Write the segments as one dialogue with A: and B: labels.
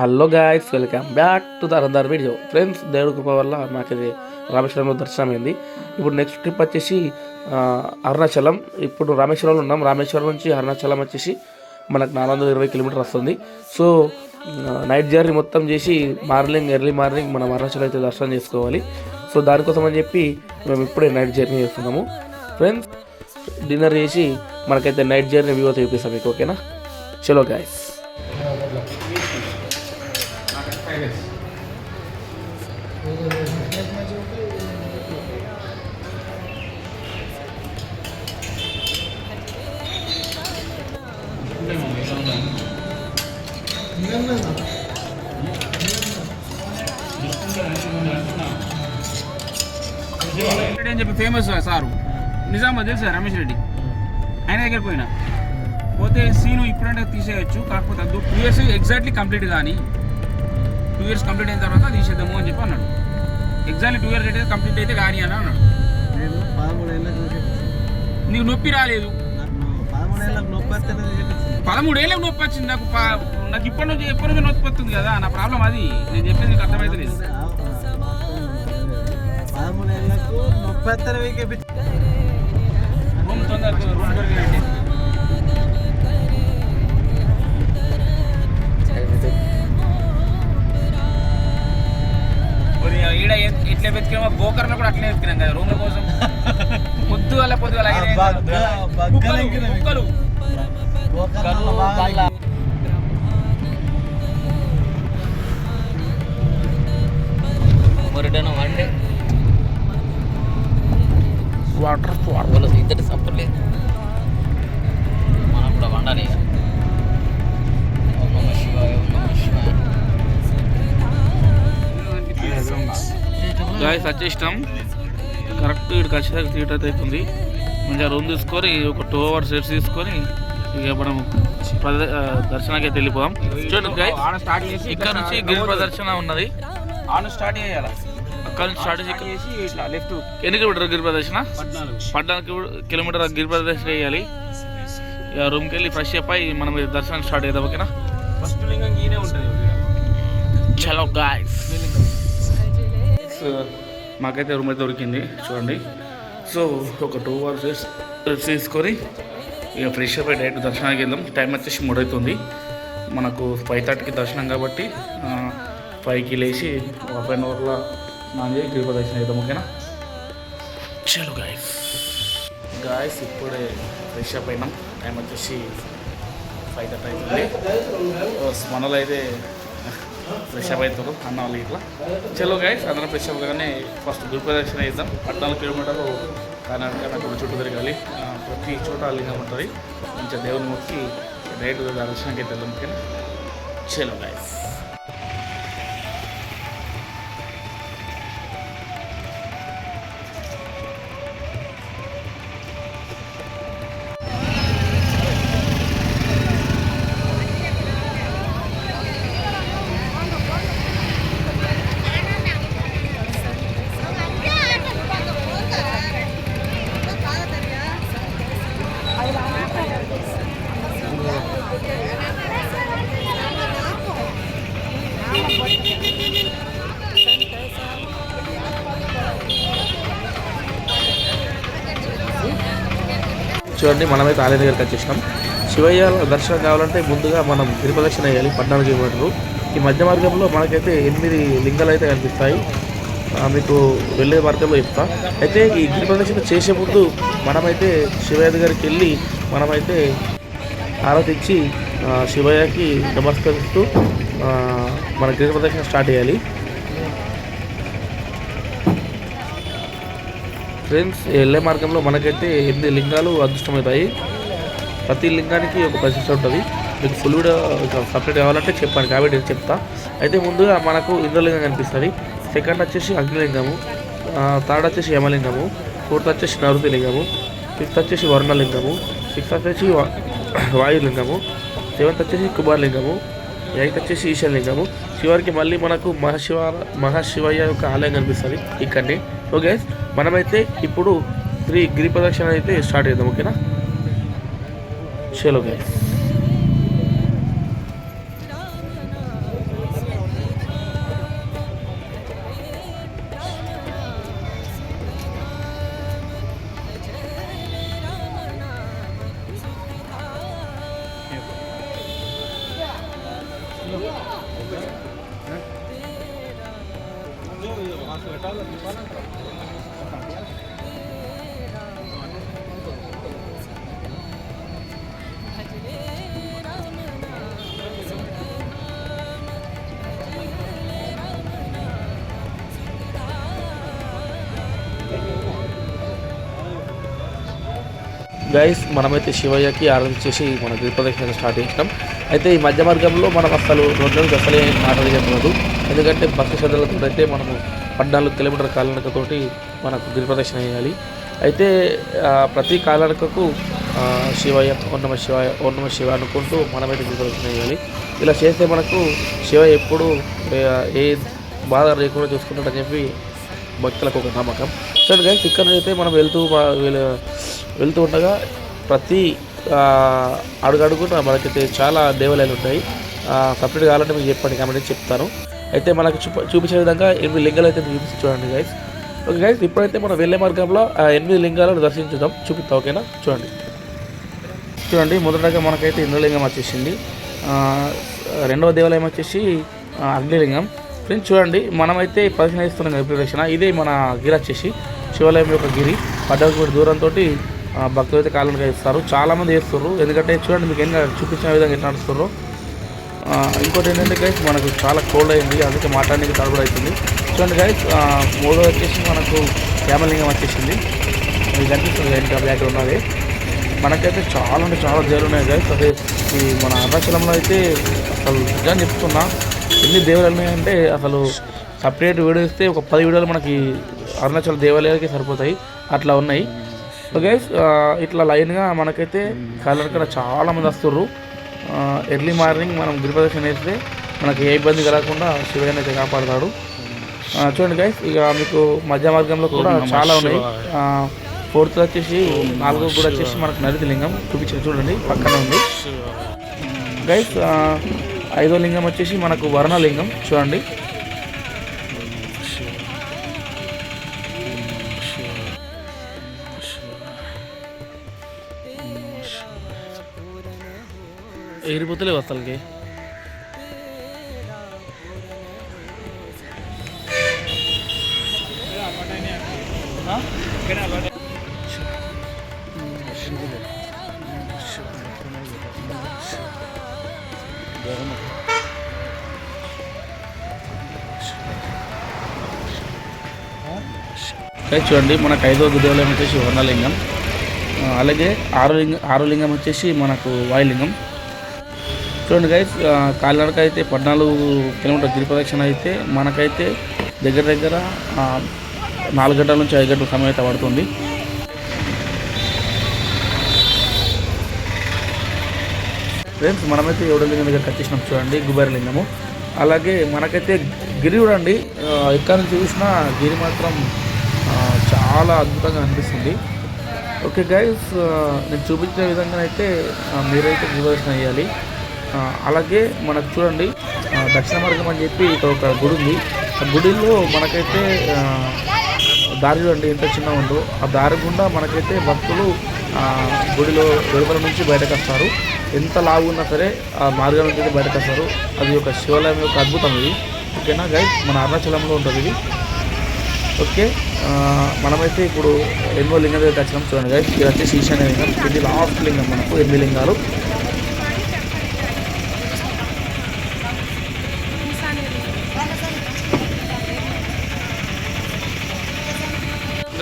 A: Hello guys welcome back to the other video friends దేవుడి కృప వల్ల నాకు ఇది రామేశ్వరంలో దర్శనమైంది. ఇప్పుడు నెక్స్ట్ ట్రిప్ వచ్చేసి అరుణాచలం. ఇప్పుడు రామేశ్వరంలో ఉన్నాం. రామేశ్వరం నుంచి అరుణాచలం వచ్చేసి మనకు నాలుగు వందల ఇరవై కిలోమీటర్ వస్తుంది. సో నైట్ జర్నీ మొత్తం చేసి మార్నింగ్ ఎర్లీ మార్నింగ్ మనం అరుణాచలం అయితే దర్శనం చేసుకోవాలి. సో దానికోసం అని చెప్పి మేము ఇప్పుడే నైట్ జర్నీ చేస్తున్నాము. ఫ్రెండ్స్ డిన్నర్ చేసి మనకైతే నైట్ జర్నీ వ్యూ అయితే చూపిస్తాం మీకు ఓకేనా చలో గాయస్
B: అని చెప్పి ఫేమస్ సారు. నిజామాబాద్ తెలుసా రమేష్ రెడ్డి? ఆయన దగ్గర పోయినా. పోతే సీను ఇప్పుడంటే తీసేయచ్చు కాకపోతే అది టూ ఇయర్స్ ఎగ్జాక్ట్లీ కంప్లీట్ కానీ టూ ఇయర్స్ కంప్లీట్ అయిన తర్వాత తీసేద్దాము అని చెప్పి అన్నాడు. ఎగ్జాక్ట్లీ టూ ఇయర్స్ అయితే కంప్లీట్ అయితే కానీ అని అన్నాడు. నీకు నొప్పి రాలేదు?
C: పదమూడేళ్ళకి నొప్పి
B: వచ్చింది నాకు నాకు ఇప్పటి నుంచి ఎప్పటి నుంచి నొప్పి వస్తుంది కదా నా ప్రాబ్లం అది. నేను చెప్పేది నీకు అర్థమైతే లేదు
C: పదమూడేళ్ళకు నొప్పి
B: తొందరగా రూమ్ ఈడ ఎట్లా వెతికినా గోకర్ణ కూడా అట్లనే వెతికినాం కదా రూమ్ల కోసం. కుక్కలు,
C: ఎక్కినాయి.
D: మురడను వండే
A: వాటర్ ఫాల్
D: వాళ్ళు ఇద్దరు సప్పలేదు మనం కూడా వండాలి. ఇక. ఓం నమ శివాయ ఓం నమ శివాయ.
A: గాయస్ వచ్చేసినాం కరెక్ట్ ఇక్కడికి వచ్చేసరికి థియేటర్ అయితే అవుతుంది. మంచిగా రూమ్ తీసుకొని ఒక టూ అవర్స్ రెస్ట్ తీసుకొని ఇక మనం దర్శనానికి అయితే వెళ్ళిపోదాం. చూడండి ఇక్కడ నుంచి గిరి ప్రదర్శన ఉన్నది.
B: ఆడ స్టార్ట్ చేయాలి?
A: అక్కడ నుంచి స్టార్ట్ చేసి
B: లెఫ్ట్
A: ఎన్ని కిలోమీటర్ గిరి ప్రదర్శన?
B: పద్నాలుగు.
A: కిలోమీటర్ గిరి ప్రదర్శన చేయాలి. ఇక రూమ్కి వెళ్ళి ఫ్రెష్ అప్ అయ్యి మనం దర్శనం స్టార్ట్ చేద్దాం ఓకేనా
B: ఫస్ట్ లింగం ఈయనే ఉంటుంది
A: చలో గాయస్ మాకైతే రూమ్ అయితే దొరికింది. చూడండి. సో ఒక టూ అవర్స్ రెస్ట్ తీసుకొని ఇక ఫ్రెష్ అప్ డైరెక్ట్ దర్శనానికి వెళ్దాం. టైం వచ్చేసి మూడవుతుంది మనకు ఫైవ్ థర్టీకి దర్శనం కాబట్టి ఫైవ్కి లేచి హాఫ్ అన్ అవర్లో స్నానం చేసి తిరుపతి దర్శనం అవుతాం ఓకేనా? చలో గాయస్ గాయస్ ఇప్పుడే ఫ్రెష్ అప్ అయినాం. టైం వచ్చేసి ఫైవ్ థర్టీ అవుతుంది. మనలో అయితే ఫ్రెష్ అప్ అవుతారు అన్న వాళ్ళు ఇట్లా. చలో గైస్ అందరం ఫ్రెష్ అప్ కానీ ఫస్ట్ గురు ప్రదక్షిణ చేద్దాం. పద్నాలుగు కిలోమీటర్లు కర్ణాటక నాకు చుట్టూ తిరగాలి. ప్రతి చోట లింగం ఉంటుంది. మంచిగా దేవుని మొక్కి రైట్ దర్శనానికి అయితే వెళ్దాం ఓకేనా? చలో గైస్ చూడండి మనమైతే ఆలయ దగ్గరికి వచ్చేసినాం. శివయ్య దర్శనం కావాలంటే ముందుగా మనం గిరి వేయాలి పద్నాలుగు కిలోమీటర్లు. ఈ మధ్య మార్గంలో మనకైతే ఎనిమిది లింగాలు అయితే కనిపిస్తాయి. మీకు వెళ్ళే మార్గంలో చెప్తా. అయితే ఈ గిరి చేసే ముందు మనమైతే శివయ్య దగ్గరికి వెళ్ళి మనమైతే ఆరాధించి శివయ్యకి నమస్కరిస్తూ మన గిరి స్టార్ట్ చేయాలి. ఫ్రెండ్స్ వెళ్ళే మార్గంలో మనకైతే ఎనిమిది లింగాలు అదృష్టమవుతాయి. ప్రతి లింగానికి ఒక ప్రతిష్ట ఉంటుంది. మీకు ఫుల్ వీడియో సపరేట్ కావాలంటే చెప్పాను కాబట్టి నేను చెప్తా. అయితే ముందుగా మనకు ఇంద్రలింగం కనిపిస్తుంది. సెకండ్ వచ్చేసి అగ్నిలింగము. థర్డ్ వచ్చేసి యమలింగము. ఫోర్త్ వచ్చేసి నరుతి లింగము ఫిఫ్త్ వచ్చేసి వర్ణలింగము. సిక్స్త్ వచ్చేసి వాయులింగము. సెవెంత్ వచ్చేసి కుమారలింగము. ఎయిత్ వచ్చేసి ఈశాన్లింగము చివరికి మళ్ళీ మనకు మహాశివ మహాశివయ్య యొక్క ఆలయం కనిపిస్తుంది ఇక్కడనే. ఓకే మనమైతే ఇప్పుడు త్రీ గిరి ప్రదక్షిణ అయితే స్టార్ట్ చేద్దాం ఓకేనా చలో గైస్ గైస్ మనమైతే శివయ్యకి ఆరాధన చేసి మన గిరిప్రదక్షిణ స్టార్ట్ చేసినాం. అయితే ఈ మధ్య మార్గంలో మనం అసలు రోడ్లకు అసలే మాట్లాడలేదు ఎందుకంటే భక్తి శ్రద్ధలతో అయితే మనము పద్నాలుగు కిలోమీటర్ కాలనకతోటి మనకు గిరిప్రదక్షిణ చేయాలి. అయితే ప్రతి కాలనకకు శివయ్య ఓన్నమ నమ శివాయ శివ అనుకుంటూ మనమైతే గిరిప్రదక్షిణ చేయాలి. ఇలా చేస్తే మనకు శివ ఎప్పుడు ఏ బాధ లేకుండా చూసుకుంటాడని చెప్పి భక్తులకు ఒక నమ్మకం. సరే గైస్ ఇక్కడ అయితే మనం వెళ్తూ మా- వెళ్తూ ఉండగా ప్రతి ఆ, అడుగడుగున మనకైతే చాలా దేవాలయాలు ఉంటాయి. సపరేట్ కావాలంటే మీకు చెప్పండి కాబట్టి చెప్తాను. అయితే మనకు చూప చూపించే విధంగా ఎనిమిది లింగాలు అయితే చూపించి చూడండి గైస్ ఓకే గైస్ ఇప్పుడైతే మనం వెళ్ళే మార్గంలో ఆ ఎనిమిది లింగాలను దర్శించుదాం. చూపిస్తాం ఓకేనా? చూడండి. చూడండి మొదటగా మనకైతే ఇంద్రలింగం వచ్చేసింది. రెండవ దేవాలయం వచ్చేసి అగ్నిలింగం. ఫ్రెండ్స్ చూడండి మనమైతే ప్రదక్షిణ ఇస్తున్నాం కదా ప్రదక్షిణ ఇదే మన గిరి వచ్చేసి శివాలయం యొక్క గిరి. పడ్డ దూరంతో భక్తులు అయితే కాళ్ళని ఇస్తారు చాలామంది వేస్తున్నారు ఎందుకంటే చూడండి మీకు ఎన్ని చూపించిన విధంగా ఎట్లా నడుస్తున్నారు ఇంకోటి ఏంటంటే గైస్ మనకు చాలా కోల్డ్ అయింది. అందుకే మాట్లాడడానికి తడబడి అవుతుంది. చూడండి గైస్ మూడో వచ్చేసి మనకు యామలింగం వచ్చేసింది. మీకు కనిపిస్తుంది ఇంకా బ్యాక్ ఉన్నది. మనకైతే చాలా అంటే చాలా దేవులు ఉన్నాయి గైస్ అదే ఈ మన అరుణాచలంలో అయితే అసలు నిజంగా చెప్తున్నా ఎన్ని దేవాలయాలు ఉన్నాయంటే అసలు సపరేట్ వీడియో ఇస్తే ఒక పది వీడియోలు మనకి అరుణాచల్ దేవాలయాలకి సరిపోతాయి. అట్లా ఉన్నాయి. సో గైస్ ఇట్లా లైన్గా మనకైతే కలర్ చాలా మంది వస్తుర్రు. ఎర్లీ మార్నింగ్ మనం గిరి ప్రదక్షిణ వేస్తే మనకి ఏ ఇబ్బంది కలగకుండా శివయ్యని అయితే కాపాడతాడు. చూడండి గైస్ ఇక మీకు మధ్య మార్గంలో కూడా చాలా ఉన్నాయి. ఫోర్త్ వచ్చేసి నాలుగో కూడా వచ్చేసి మనకు నరిది లింగం చూపించారు చూడండి పక్కన ఉంది. గైస్ ఐదో లింగం వచ్చేసి మనకు వర్ణలింగం చూడండి. ఎగిరిపోతలేవు అసలుకి. చూడండి మనకు ఐదో దేవాలయం వచ్చేసి వర్ణలింగం. అలాగే ఆరో లింగం ఆరో లింగం వచ్చేసి మనకు వాయులింగం. చూడండి గైస్ కాలినడక అయితే పద్నాలుగు కిలోమీటర్ గిరి ప్రదక్షిణ అయితే మనకైతే దగ్గర దగ్గర నాలుగు గంటల నుంచి ఐదు గంటల సమయం అయితే పడుతుంది. ఫ్రెండ్స్ మనమైతే ఏడలింగం దగ్గర కట్టేసినాం చూడండి గుబేరలింగము అలాగే మనకైతే గిరి చూడండి ఎక్కడి నుంచి చూసినా గిరి మాత్రం చాలా అద్భుతంగా అనిపిస్తుంది. ఓకే గైస్ నేను చూపించిన విధంగా అయితే మీరైతే గిరిదర్శనం అయ్యాలి అలాగే మనకు చూడండి దక్షిణ మార్గం అని చెప్పి ఇక్కడ ఒక గుడి ఉంది. ఆ గుడిలో మనకైతే దారి చూడండి ఎంత చిన్న ఉందో. ఆ దారి గుండా మనకైతే భక్తులు గుడిలో వెలుపల నుంచి బయటకు వస్తారు. ఎంత లావు ఉన్నా సరే ఆ మార్గం నుంచి అయితే బయటకు వస్తారు. అది ఒక శివాలయం యొక్క అద్భుతం ఇది. ఓకేనా గైడ్ మన అరుణాచలంలో ఉంటుంది ఇది. ఓకే మనమైతే ఇప్పుడు ఎన్నో లింగం దగ్గర వచ్చినాం చూడండి గైస్ ఇది వచ్చేసి ఈశాన్య లింగం. ఇది లాస్ట్ లింగం మనకు ఎనిమిది లింగాలు.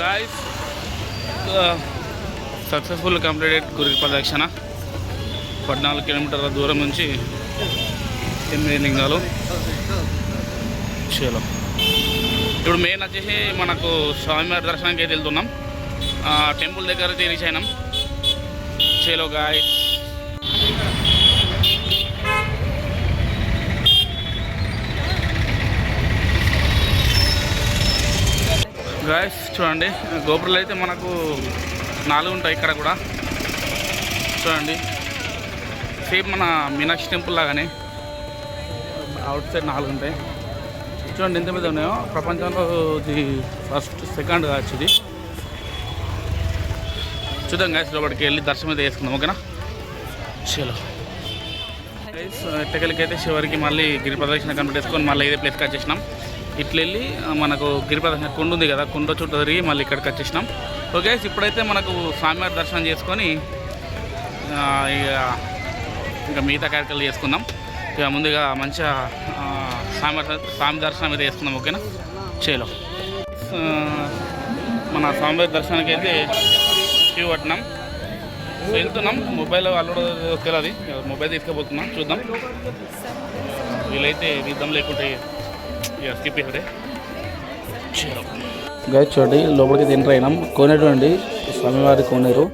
A: గాయస్ సక్సెస్ఫుల్ కంప్లీటెడ్ గురి ప్రదక్షిణ పద్నాలుగు కిలోమీటర్ల దూరం నుంచి ఎనిమిది లింగాలు చలో. ఇప్పుడు మెయిన్ వచ్చేసి మనకు స్వామివారి దర్శనానికి అయితే వెళ్తున్నాం. ఆ, టెంపుల్ దగ్గర అయితే రీచ్ అయినాం చలో గాయస్ గాయస్ చూడండి గోపురాలు అయితే మనకు నాలుగు ఉంటాయి ఇక్కడ కూడా. చూడండి సేమ్ మన మీనాక్షి టెంపుల్ లాగానే అవుట్ సైడ్ నాలుగు ఉంటాయి. చూడండి ఎంత మీద ఉన్నాయో. ప్రపంచంలో ఇది ఫస్ట్ సెకండ్ కావచ్చు ఇది. చూద్దాం గాయస్ లోపలికి వెళ్ళి దర్శనం అయితే వేసుకుందాం ఓకేనా? చలో.
E: ఎట్టకెళ్ళకి అయితే చివరికి మళ్ళీ గిరి ప్రదక్షిణ కంప్లీట్ చేసుకొని మళ్ళీ ఇదే ప్లేస్కి వచ్చేసినాం. ఇట్లా వెళ్ళి మనకు గిరి కుండ ఉంది కదా కుండ చుట్టూ తిరిగి మళ్ళీ ఇక్కడికి వచ్చేసినాం. ఓకే ఇప్పుడైతే మనకు స్వామివారి దర్శనం చేసుకొని ఇక ఇంకా మిగతా కార్యక్రమాలు చేసుకుందాం. ఇక ముందుగా మంచిగా స్వామి స్వామి దర్శనం అయితే చేసుకుందాం ఓకేనా? చేలో. మన స్వామివారి దర్శనానికి అయితే క్యూ పట్టినాం వెళ్తున్నాం. మొబైల్ అల్లుడు తెలియదు మొబైల్ తీసుకుపోతున్నాం. చూద్దాం. వీలైతే తీద్దాం లేకుంటే ఇక గాయ చూడండి లోపలికి ఎంటర్ అయినాం కోనేరు అండి స్వామివారి కోనేరు.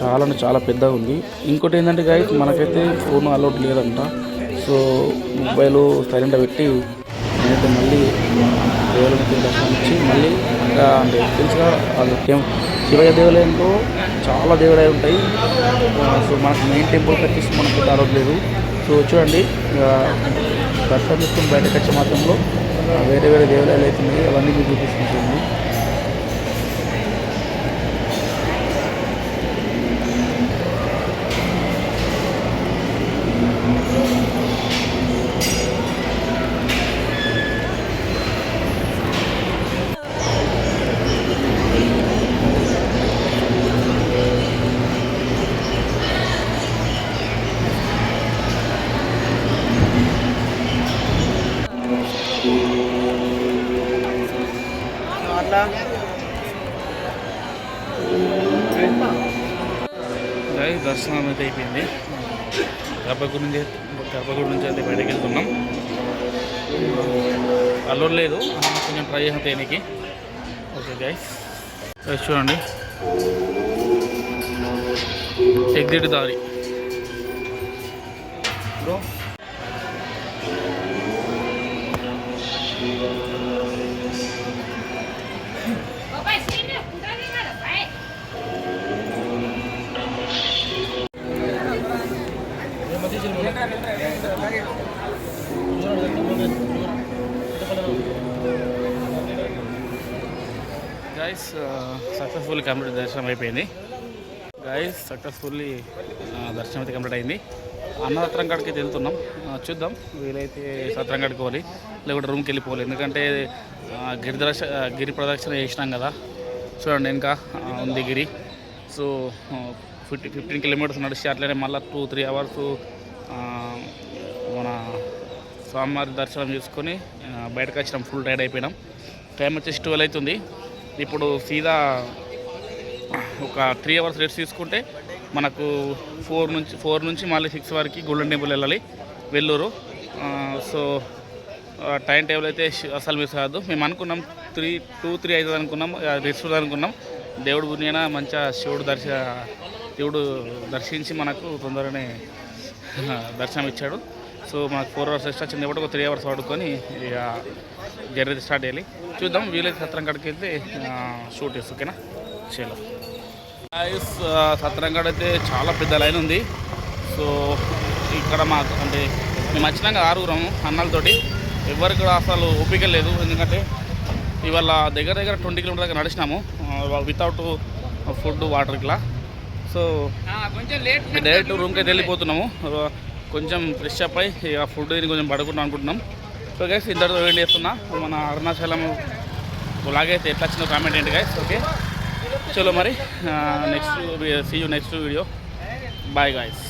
E: చాలా అంటే చాలా పెద్దగా ఉంది. ఇంకోటి ఏంటంటే గాయ మనకైతే ఫోన్ అలౌట్ లేదంట. సో మొబైల్ సైలెంట్ పెట్టి నేనైతే మళ్ళీ దేవులకి దర్శనం ఇచ్చి మళ్ళీ ఇంకా అంటే తెలుసుగా అది శివయ్య దేవాలయంలో చాలా దేవాలయాలు ఉంటాయి. సో మనకు మెయిన్ టెంపుల్ వచ్చేసి మనకు అలౌట్ లేదు. సో చూడండి దర్శనం తీసుకుని బయటకు వచ్చే మాత్రంలో వేరే వేరే దేవాలయాలు అవన్నీ మీకు చూపిస్తుంటుంది. వెళ్తున్నాం అల్లూరు లేదు. కొంచెం ట్రై చేసిన తేనికి. ఓకే గైస్ చూడండి. ఎగ్జిట్ దారి. Bro
F: Papai,
E: guys successful complete దర్శనం అయిపోయింది. గైస్ సక్సెస్ఫుల్లీ uh, దర్శనం అయితే కంప్లీట్ అయింది. అన్న సత్రం కాడికి అయితే వెళ్తున్నాం. చూద్దాం. వీలైతే సత్రం కాడికి పోవాలి. లేకుంటే రూమ్కి వెళ్ళిపోవాలి. ఎందుకంటే గిరిదర్శ గిరి గిరి ప్రదక్షిణ చేసినాం కదా. చూడండి ఇంకా ఉంది గిరి. సో ఫిఫ్టీ ఫిఫ్టీన్ కిలోమీటర్స్ నడిచి అట్లనే మళ్ళీ టూ త్రీ అవర్స్ మన స్వామివారి దర్శనం చేసుకొని బయటకు వచ్చినాం ఫుల్ టైర్డ్ అయిపోయినాం. టైం వచ్చేసి ట్వెల్వ్ అవుతుంది. ఇప్పుడు సీదా ఒక త్రీ అవర్స్ రెస్ట్ తీసుకుంటే మనకు ఫోర్ నుంచి ఫోర్ నుంచి మళ్ళీ సిక్స్ వరకు గోల్డెన్ టెంపుల్ వెళ్ళాలి వెల్లూరు సో టైం టేబుల్ అయితే అసలు మిస్ కాదు. మేము అనుకున్నాం త్రీ టూ త్రీ అవుతుంది అనుకున్నాం రెస్ట్ అనుకున్నాం. దేవుడు పుణ్యాన మంచిగా శివుడు దర్శ దేవుడు దర్శించి మనకు తొందరనే దర్శనం ఇచ్చాడు సో మనకు ఫోర్ అవర్స్ రెస్ట్ వచ్చింది కాబట్టి ఒక త్రీ అవర్స్ పడుకొని ఇక జర్నీ స్టార్ట్ చేయాలి. చూద్దాం వీలైతే సత్రం కాడికి వెళ్తే షూట్ చేసి ఓకేనా? చేలో గాయస్ సత్రంగడ్ అయితే చాలా పెద్ద లైన్ ఉంది. సో ఇక్కడ మాకు అంటే మేము వచ్చినాక ఆరుగురము అన్నాలతోటి ఎవరికి కూడా అసలు ఓపిక లేదు. ఎందుకంటే ఇవాళ దగ్గర దగ్గర ట్వంటీ కిలోమీటర్ దగ్గర నడిచినాము. వితౌట్ ఫుడ్ వాటర్ ఇట్లా సో
G: కొంచెం లేట్
E: డైరెక్ట్ రూమ్కి అయితే వెళ్ళిపోతున్నాము. కొంచెం ఫ్రెష్ అప్ అయి ఇక ఫుడ్ తిని కొంచెం పడుకుంటాం అనుకుంటున్నాం. సో గైస్ ఇంతటితో వెయిట్ చేస్తున్నా. మన అరుణాచలం లాగైతే ఎట్లా వచ్చిందో కామెంట్ ఏంటి గైస్ ఓకే చలో మరి next see you next video bye guys